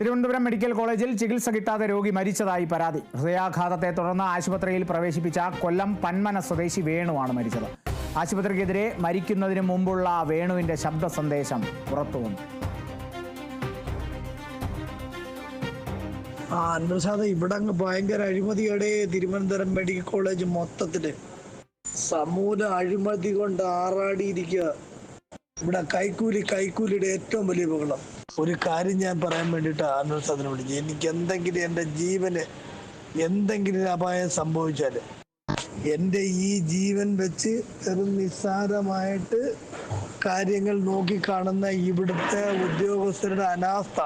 Thiruvananthapuram medical കോളേജിൽ ചികിത്സ കിട്ടാതെ രോഗി മരിച്ചതായി പരാതി. ഹൃദയാഘാതത്തെ തുടർന്ന് ആശുപത്രിയിൽ പ്രവേശിപ്പിച്ച കൊല്ലം പന്മന സ്വദേശി വേണുവാണ് മരിച്ചത്. ആശുപത്രിക്കെതിരെ മരിക്കുന്നതിന് മുമ്പുള്ള വേണുവിന്റെ ശബ്ദ സന്ദേശം പുറത്തുവന്നു. ആ അൻവസാദ ഇവിടെ അങ്ങ് ഭയങ്കര അഴിമതിയുടെ തിരുവനന്തപുരം മെഡിക്കൽ കോളേജ് മൊത്തത്തിൽ. സമൂല അഴിമതി കൊണ്ട് ആറാടിയിരിക്കുക ഇവിടെ കൈക്കൂലി കൈക്കൂലിയുടെ ഏറ്റവും വലിയ ബഹളം. ഒരു കാര്യം ഞാൻ പറയാൻ വേണ്ടിയിട്ട് സാധനം വിളിച്ചു എനിക്ക് എന്തെങ്കിലും എന്റെ ജീവന് എന്തെങ്കിലും അപായം സംഭവിച്ചാൽ എന്റെ ഈ ജീവൻ വെച്ച് വെറും നിസ്സാരമായിട്ട് കാര്യങ്ങൾ നോക്കിക്കാണുന്ന ഇവിടുത്തെ ഉദ്യോഗസ്ഥരുടെ അനാസ്ഥ.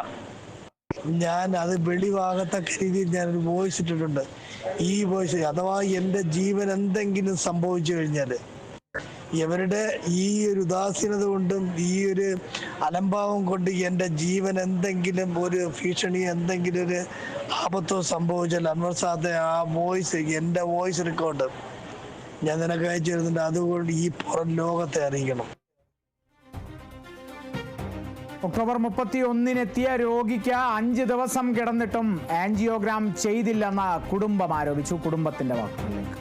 ഞാൻ അത് വെളിവാകത്തക്ക രീതിയിൽ ഞാൻ വോയിസ് ഈ വോയിസ് അഥവാ എന്റെ ജീവൻ എന്തെങ്കിലും സംഭവിച്ചു കഴിഞ്ഞാൽ ഇവരുടെ ഈ ഒരു ഉദാസീനത കൊണ്ടും ഈ ഒരു അലംഭാവം കൊണ്ട് എന്റെ ജീവൻ എന്തെങ്കിലും ഒരു ഭീഷണി എന്തെങ്കിലും ഒരു ആപത്തോ സംഭവിച്ചാൽ അൻവർ സാദ് ആ വോയിസ് എന്റെ വോയിസ് റെക്കോർഡ് ഞാൻ നിനക്ക് അയച്ചു തരുന്നുണ്ട്. അതുകൊണ്ട് ഈ പുറം ലോകത്തെ അറിയിക്കണം. ഒക്ടോബർ മുപ്പത്തി ഒന്നിനെത്തിയ രോഗിക്ക് അഞ്ച് ദിവസം കിടന്നിട്ടും ആൻജിയോഗ്രാം ചെയ്തില്ലെന്ന് കുടുംബം ആരോപിച്ചു. കുടുംബത്തിന്റെ വാക്കുകളിലേക്ക്.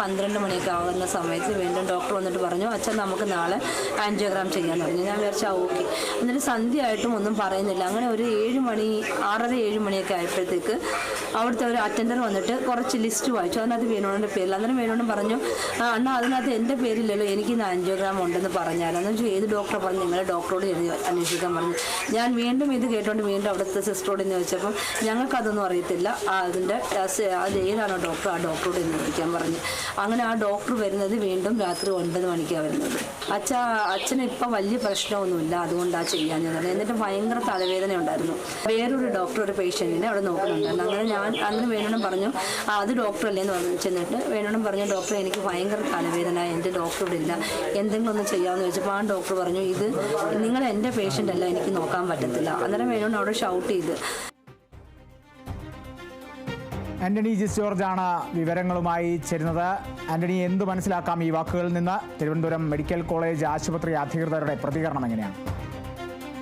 പന്ത്രണ്ട് മണിയൊക്കെ ആകുന്ന സമയത്ത് വീണ്ടും ഡോക്ടർ വന്നിട്ട് പറഞ്ഞു അച്ഛൻ നമുക്ക് നാളെ ആൻജിയോഗ്രാം ചെയ്യാമെന്ന് പറഞ്ഞു. ഞാൻ വിചാരിച്ചു ഓക്കെ എന്നിട്ട് സന്ധ്യയായിട്ടും ഒന്നും പറയുന്നില്ല. അങ്ങനെ ഒരു ഏഴ് മണി ആറര ഏഴ് മണിയൊക്കെ ആയപ്പോഴത്തേക്ക് അവിടുത്തെ ഒരു അറ്റൻഡർ വന്നിട്ട് കുറച്ച് ലിസ്റ്റ് വായിച്ചു. അതിനകത്ത് വേണുവിന്റെ പേരിൽ അന്നേരം വേണുവിനും പറഞ്ഞു "ആ, അണ്ണാ അതിനകത്ത് എന്റെ പേരില്ലല്ലോ. എനിക്ക് ഇന്ന് ആൻജിയോഗ്രാം ഉണ്ടെന്ന് പറഞ്ഞാൽ എന്ന് വെച്ചാൽ ഏത് ഡോക്ടറെ പറഞ്ഞു നിങ്ങളെ ഡോക്ടറോട് അന്വേഷിക്കാൻ പറഞ്ഞു. ഞാൻ വീണ്ടും ഇത് കേട്ടോണ്ട് വീണ്ടും അവിടുത്തെ സിസ്റ്ററോട് എന്ന് ചോദിച്ചപ്പം ഞങ്ങൾക്കതൊന്നും അറിയത്തില്ല. അതിന്റെ അത് ഏതാണോ ഡോക്ടർ ആ ഡോക്ടറോട് എന്ന് ചോദിക്കാൻ പറഞ്ഞു. അങ്ങനെ ആ ഡോക്ടർ വരുന്നത് വീണ്ടും രാത്രി ഒൻപത് മണിക്കാണ് വരുന്നത്. അച്ഛ അച്ഛന് ഇപ്പം വലിയ പ്രശ്നമൊന്നുമില്ല. അതുകൊണ്ടാണ് ചെയ്യാഞ്ഞത്. എന്നിട്ട് ഭയങ്കര തലവേദന ഉണ്ടായിരുന്നു. വേറൊരു ഡോക്ടർ ഒരു പേഷ്യന്റിനെ അവിടെ നോക്കുന്നുണ്ടായിരുന്നു അങ്ങനെ ഞാൻ അങ്ങനെ വേണോണം പറഞ്ഞു "ആ, അത് ഡോക്ടർ അല്ലേന്ന് പറഞ്ഞു. ചെന്നിട്ട് വേണോണം പറഞ്ഞു ഡോക്ടർ എനിക്ക് ഭയങ്കര തലവേദന. എന്റെ ഡോക്ടർ ഇവിടെ ഇല്ല. എന്തെങ്കിലും ഒന്ന് ചെയ്യാമെന്ന് ചോദിച്ചപ്പോൾ ആ ഡോക്ടർ പറഞ്ഞു ഇത് നിങ്ങൾ എന്റെ പേഷ്യന്റ് അല്ല. എനിക്ക് നോക്കാൻ പറ്റത്തില്ല. അന്നേരം വേണോണം അവിടെ ഷൗട്ട് ചെയ്ത് ആന്റണി ജിസ് ജോർജ് ആണ് വിവരങ്ങളുമായി ചേരുന്നത്. ആന്റണി എന്ത് മനസ്സിലാക്കാം ഈ വാക്കുകളിൽ നിന്ന്? തിരുവനന്തപുരം മെഡിക്കൽ കോളേജ് ആശുപത്രി അധികൃതരുടെ പ്രതികരണം എങ്ങനെയാണ്?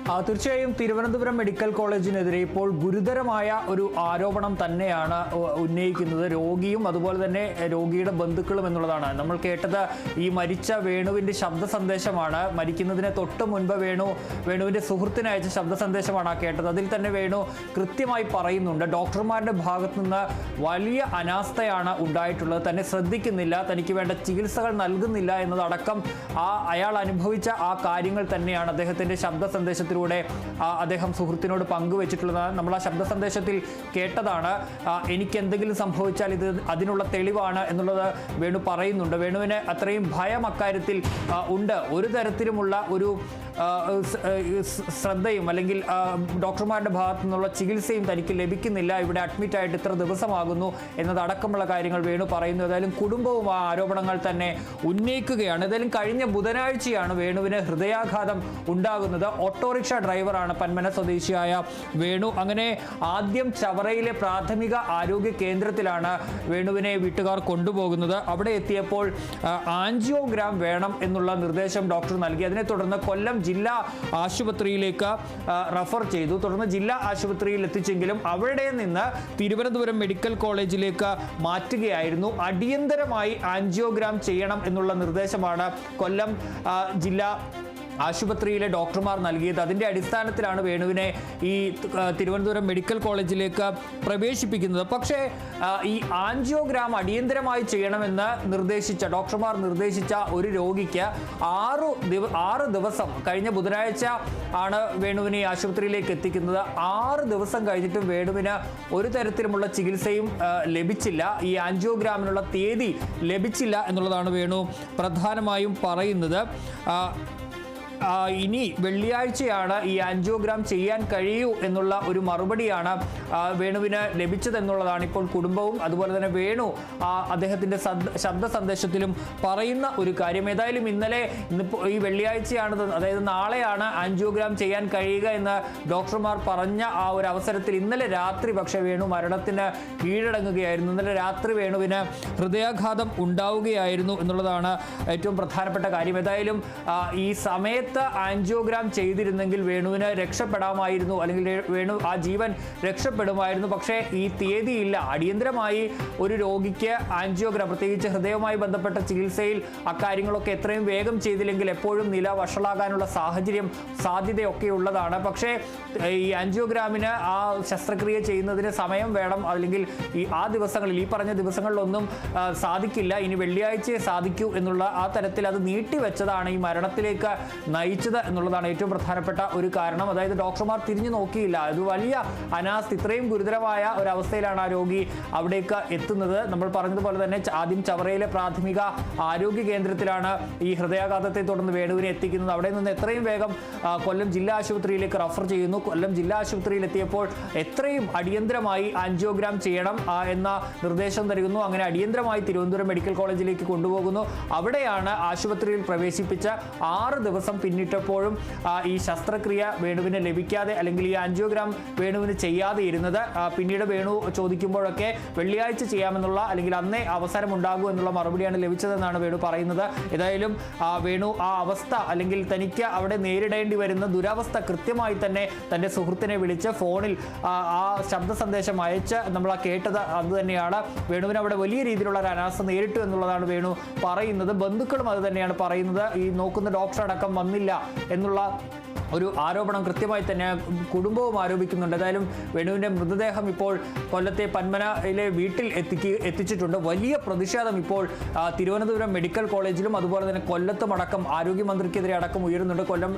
തീർച്ചയായും തിരുവനന്തപുരം മെഡിക്കൽ കോളേജിനെതിരെ ഇപ്പോൾ ഗുരുതരമായ ഒരു ആരോപണം തന്നെയാണ് ഉന്നയിക്കുന്നത്. രോഗിയും അതുപോലെ തന്നെ രോഗിയുടെ ബന്ധുക്കളും എന്നുള്ളതാണ്. നമ്മൾ കേട്ടത് ഈ മരിച്ച വേണുവിന്റെ ശബ്ദ സന്ദേശമാണ്. മരിക്കുന്നതിന് തൊട്ട് മുൻപ് വേണു വേണുവിന്റെ സുഹൃത്തിന് അയച്ച ശബ്ദ സന്ദേശമാണ് കേട്ടത്. അതിൽ തന്നെ വേണു കൃത്യമായി പറയുന്നുണ്ട്. ഡോക്ടർമാരുടെ ഭാഗത്തു നിന്ന് വലിയ അനാസ്ഥയാണ് ഉണ്ടായിട്ടുള്ളത്. തന്നെ ശ്രദ്ധിക്കുന്നില്ല തനിക്ക് വേണ്ട ചികിത്സകൾ നൽകുന്നില്ല എന്നതടക്കം ആ അയാൾ അനുഭവിച്ച ആ കാര്യങ്ങൾ തന്നെയാണ് അദ്ദേഹത്തിന്റെ ശബ്ദ സന്ദേശത്തിലൂടെ അദ്ദേഹം സുഹൃത്തിനോട് പങ്കുവച്ചിട്ടുള്ളത്. നമ്മൾ ആ ശബ്ദ സന്ദേശത്തിൽ കേട്ടതാണ്. എനിക്ക് എന്തെങ്കിലും സംഭവിച്ചാൽ ഇത് അതിനുള്ള തെളിവാണ് എന്നുള്ളത് വേണു പറയുന്നുണ്ട്. വേണുവിന് അത്രയും ഭയം അക്കാര്യത്തിൽ ഉണ്ട്. ഒരു തരത്തിലുമുള്ള ഒരു ശ്രദ്ധയും അല്ലെങ്കിൽ ഡോക്ടർമാരുടെ ഭാഗത്തു നിന്നുള്ള ചികിത്സയും തനിക്ക് ലഭിക്കുന്നില്ല. ഇവിടെ അഡ്മിറ്റ് ആയിട്ട് ഇത്ര ദിവസമാകുന്നു എന്നതടക്കമുള്ള കാര്യങ്ങൾ വേണു പറയുന്നു. ഏതായാലും കുടുംബവും ആ ആരോപണങ്ങൾ തന്നെ ഉന്നയിക്കുകയാണ്. ഏതായാലും കഴിഞ്ഞ ബുധനാഴ്ചയാണ് വേണുവിന് ഹൃദയാഘാതം ഉണ്ടാകുന്നത്. ഓട്ടോറിക്ഷ ഡ്രൈവറാണ് പന്മന സ്വദേശിയായ വേണു. അങ്ങനെ ആദ്യം ചവറയിലെ പ്രാഥമിക ആരോഗ്യ കേന്ദ്രത്തിലാണ് വേണുവിനെ വീട്ടുകാർ കൊണ്ടുപോകുന്നത്. അവിടെ എത്തിയപ്പോൾ ആൻജിയോഗ്രാം വേണം എന്നുള്ള നിർദ്ദേശം ഡോക്ടർ നൽകി. അതിനെ തുടർന്ന് കൊല്ലം ജില്ലാ ആശുപത്രിയിലേക്ക് റഫർ ചെയ്തു. തുടർന്ന് ജില്ലാ ആശുപത്രിയിൽ എത്തിച്ചെങ്കിലും അവിടെ നിന്ന് തിരുവനന്തപുരം മെഡിക്കൽ കോളേജിലേക്ക് മാറ്റുകയായിരുന്നു. അടിയന്തരമായി ആൻജിയോഗ്രാം ചെയ്യണം എന്നുള്ള നിർദ്ദേശമാണ് കൊല്ലം ജില്ലാ ആശുപത്രിയിലെ ഡോക്ടർമാർ നൽകിയത്. അതിന്റെ അടിസ്ഥാനത്തിലാണ് വേണുവിനെ ഈ തിരുവനന്തപുരം മെഡിക്കൽ കോളേജിലേക്ക് പ്രവേശിപ്പിക്കുന്നത്. പക്ഷേ ഈ ആൻജിയോഗ്രാം അടിയന്തരമായി ചെയ്യണമെന്ന് നിർദ്ദേശിച്ച ഡോക്ടർമാർ നിർദ്ദേശിച്ച ഒരു രോഗിക്ക് ആറു ആറ് ദിവസം കഴിഞ്ഞ ബുധനാഴ്ച ആണ് വേണുവിനെ ആശുപത്രിയിലേക്ക് എത്തിക്കുന്നത്. ആറ് ദിവസം കഴിഞ്ഞിട്ടും വേണുവിന് ഒരു തരത്തിലുമുള്ള ചികിത്സയും ലഭിച്ചില്ല. ഈ ആൻജിയോഗ്രാമിനുള്ള തീയതി ലഭിച്ചില്ല എന്നുള്ളതാണ് വേണു പ്രധാനമായും പറയുന്നത്. ഇനി വെള്ളിയാഴ്ചയാണ് ഈ ആൻജിയോഗ്രാം ചെയ്യാൻ കഴിയൂ എന്നുള്ള ഒരു മറുപടിയാണ് വേണുവിന് ലഭിച്ചതെന്നുള്ളതാണ് ഇപ്പോൾ കുടുംബവും അതുപോലെ തന്നെ വേണു അദ്ദേഹത്തിന്റെ ശബ്ദ സന്ദേശത്തിലും പറയുന്ന ഒരു കാര്യം. ഏതായാലും ഇന്നലെ ഇന്നിപ്പോൾ ഈ വെള്ളിയാഴ്ചയാണ് അതായത് നാളെയാണ് ആൻജിയോഗ്രാം ചെയ്യാൻ കഴിയുക എന്ന് ഡോക്ടർമാർ പറഞ്ഞ ആ ഒരു അവസരത്തിൽ ഇന്നലെ രാത്രി പക്ഷേ വേണു മരണത്തിന് കീഴടങ്ങുകയായിരുന്നു. ഇന്നലെ രാത്രി വേണുവിന് ഹൃദയാഘാതം ഉണ്ടാവുകയായിരുന്നു എന്നുള്ളതാണ് ഏറ്റവും പ്രധാനപ്പെട്ട കാര്യം. ഏതായാലും ഈ സമയത്ത് സമയത്ത് ആൻജിയോഗ്രാം ചെയ്തിരുന്നെങ്കിൽ വേണുവിന് രക്ഷപ്പെടാമായിരുന്നു അല്ലെങ്കിൽ വേണു ആ ജീവൻ രക്ഷപ്പെടുമായിരുന്നു. പക്ഷേ ഈ തീയതിയില്ല. അടിയന്തരമായി ഒരു രോഗിക്ക് ആൻജിയോഗ്രാം പ്രത്യേകിച്ച് ഹൃദയവുമായി ബന്ധപ്പെട്ട ചികിത്സയിൽ അക്കാര്യങ്ങളൊക്കെ എത്രയും വേഗം ചെയ്തില്ലെങ്കിൽ എപ്പോഴും നില വഷളാകാനുള്ള സാഹചര്യം സാധ്യതയൊക്കെ ഉള്ളതാണ് പക്ഷേ ഈ ആൻജിയോഗ്രാമിന് ആ ശസ്ത്രക്രിയ ചെയ്യുന്നതിന് സമയം വേണം അല്ലെങ്കിൽ ഈ ആ ദിവസങ്ങളിൽ ഈ പറഞ്ഞ ദിവസങ്ങളിലൊന്നും സാധിക്കില്ല. ഇനി വെള്ളിയാഴ്ചയെ സാധിക്കൂ എന്നുള്ള ആ തരത്തിൽ അത് നീട്ടിവെച്ചതാണ് ഈ മരണത്തിലേക്ക് നയിച്ചത് എന്നുള്ളതാണ് ഏറ്റവും പ്രധാനപ്പെട്ട ഒരു കാരണം. അതായത് ഡോക്ടർമാർ തിരിഞ്ഞു നോക്കിയില്ല. അത് വലിയ അനാസ്ഥ ഇത്രയും ഗുരുതരമായ അവസ്ഥയിലാണ് ആ രോഗി അവിടേക്ക് എത്തുന്നത്. നമ്മൾ പറഞ്ഞതുപോലെ തന്നെ ആദ്യം ചവറയിലെ പ്രാഥമിക ആരോഗ്യ കേന്ദ്രത്തിലാണ് ഈ ഹൃദയാഘാതത്തെ തുടർന്ന് വേണുവിനെ എത്തിക്കുന്നത്. അവിടെ നിന്ന് എത്രയും വേഗം കൊല്ലം ജില്ലാ ആശുപത്രിയിലേക്ക് റഫർ ചെയ്യുന്നു. കൊല്ലം ജില്ലാ ആശുപത്രിയിൽ എത്തിയപ്പോൾ എത്രയും അടിയന്തരമായി ആൻജിയോഗ്രാം ചെയ്യണം എന്ന നിർദ്ദേശം നൽകുന്നു അങ്ങനെ അടിയന്തരമായി തിരുവനന്തപുരം മെഡിക്കൽ കോളേജിലേക്ക് കൊണ്ടുപോകുന്നു. അവിടെയാണ് ആശുപത്രിയിൽ പ്രവേശിപ്പിച്ച ആറ് ദിവസം പിന്നിട്ടപ്പോഴും ഈ ശസ്ത്രക്രിയ വേണുവിന് ലഭിക്കാതെ അല്ലെങ്കിൽ ഈ ആൻജിയോഗ്രാം വേണുവിന് ചെയ്യാതെ ഇരുന്നത് പിന്നീട് വേണു ചോദിക്കുമ്പോഴൊക്കെ വെള്ളിയാഴ്ച ചെയ്യാമെന്നുള്ള അല്ലെങ്കിൽ അന്നേ അവസരം ഉണ്ടാകൂ എന്നുള്ള മറുപടിയാണ് ലഭിച്ചതെന്നാണ് വേണു പറയുന്നത്. ഏതായാലും വേണു ആ അവസ്ഥ അല്ലെങ്കിൽ തനിക്ക് അവിടെ നേരിടേണ്ടി വരുന്ന ദുരവസ്ഥ കൃത്യമായി തന്നെ തന്റെ സുഹൃത്തിനെ വിളിച്ച് ഫോണിൽ ആ, ആ ശബ്ദ സന്ദേശം അയച്ച് നമ്മൾ ആ കേട്ടത് അത് തന്നെയാണ്. വേണുവിന് അവിടെ വലിയ രീതിയിലുള്ള ഒരു അനാസ്ഥ നേരിട്ടു എന്നുള്ളതാണ് വേണു പറയുന്നത്. ബന്ധുക്കളും അത് തന്നെയാണ് പറയുന്നത്. ഈ നോക്കുന്ന ഡോക്ടർ അടക്കം വന്നില്ല എന്നുള്ള ഒരു ആരോപണം കൃത്യമായി തന്നെ കുടുംബവും ആരോപിക്കുന്നുണ്ട്. ഏതായാലും വേണുവിന്റെ മൃതദേഹം ഇപ്പോൾ കൊല്ലത്തെ പന്മനയിലെ വീട്ടിൽ എത്തിക്ക് എത്തിച്ചിട്ടുണ്ട്. വലിയ പ്രതിഷേധം ഇപ്പോൾ തിരുവനന്തപുരം മെഡിക്കൽ കോളേജിലും അതുപോലെ തന്നെ കൊല്ലത്തും അടക്കം ആരോഗ്യമന്ത്രിക്കെതിരെ അടക്കം ഉയരുന്നുണ്ട്. കൊല്ലം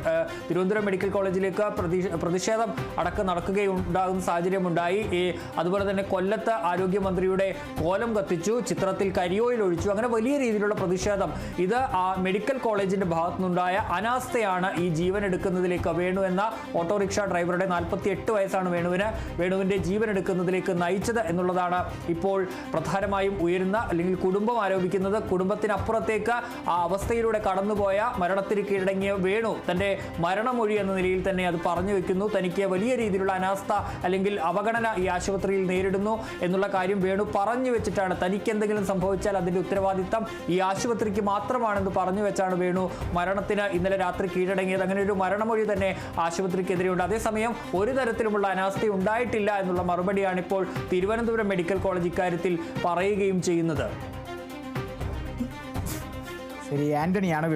തിരുവനന്തപുരം മെഡിക്കൽ കോളേജിലേക്ക് പ്രതി- പ്രതിഷേധം അടക്കം നടക്കുകയുണ്ടാകുന്ന സാഹചര്യമുണ്ടായി. അതുപോലെ തന്നെ കൊല്ലത്ത് ആരോഗ്യമന്ത്രിയുടെ കോലം കത്തിച്ചു ചിത്രത്തിൽ കരിയോയിൽ ഒഴിച്ചു. അങ്ങനെ വലിയ രീതിയിലുള്ള പ്രതിഷേധം. ഇത് മെഡിക്കൽ കോളേജിന്റെ ഭാഗത്തുനിന്നുണ്ടായ അനാസ്ഥയാണ് ഈ ജീവൻ എടുക്കുന്നതിലേക്ക് വേണു എന്ന ഓട്ടോറിക്ഷ ഡ്രൈവറുടെ നാൽപ്പത്തി എട്ട് വയസ്സാണ് വേണുവിന്. വേണുവിന്റെ ജീവൻ എടുക്കുന്നതിലേക്ക് നയിച്ചത് എന്നുള്ളതാണ് ഇപ്പോൾ പ്രധാനമായും ഉയരുന്ന അല്ലെങ്കിൽ കുടുംബം ആരോപിക്കുന്നത്. കുടുംബത്തിനപ്പുറത്തേക്ക് ആ അവസ്ഥയിലൂടെ കടന്നുപോയ മരണത്തിന് കീഴടങ്ങിയ വേണു തന്റെ മരണമൊഴി എന്ന നിലയിൽ തന്നെ അത് പറഞ്ഞു വെക്കുന്നു. തനിക്ക് വലിയ രീതിയിലുള്ള അനാസ്ഥ അല്ലെങ്കിൽ അവഗണന ഈ ആശുപത്രിയിൽ നേരിടുന്നു എന്നുള്ള കാര്യം വേണു പറഞ്ഞു വെച്ചിട്ടാണ്. തനിക്ക് എന്തെങ്കിലും സംഭവിച്ചാൽ അതിന്റെ ഉത്തരവാദിത്തം ഈ ആശുപത്രിക്ക് മാത്രമാണെന്ന് പറഞ്ഞു വെച്ചാണ് വേണു മരണത്തിന് ഇന്നലെ രാത്രി കീഴടങ്ങിയത്. അങ്ങനെ ഒരു മരണമൊഴി തന്നെ ആശുപത്രിക്കെതിരെയുണ്ട്. അതേസമയം ഒരു തരത്തിലുമുള്ള അനാസ്ഥ ഉണ്ടായിട്ടില്ല എന്നുള്ള മറുപടിയാണ് ഇപ്പോൾ തിരുവനന്തപുരം മെഡിക്കൽ കോളേജ് ഇക്കാര്യത്തിൽ പറയുകയും ചെയ്യുന്നത്. ശരി ആന്റണിയാണ്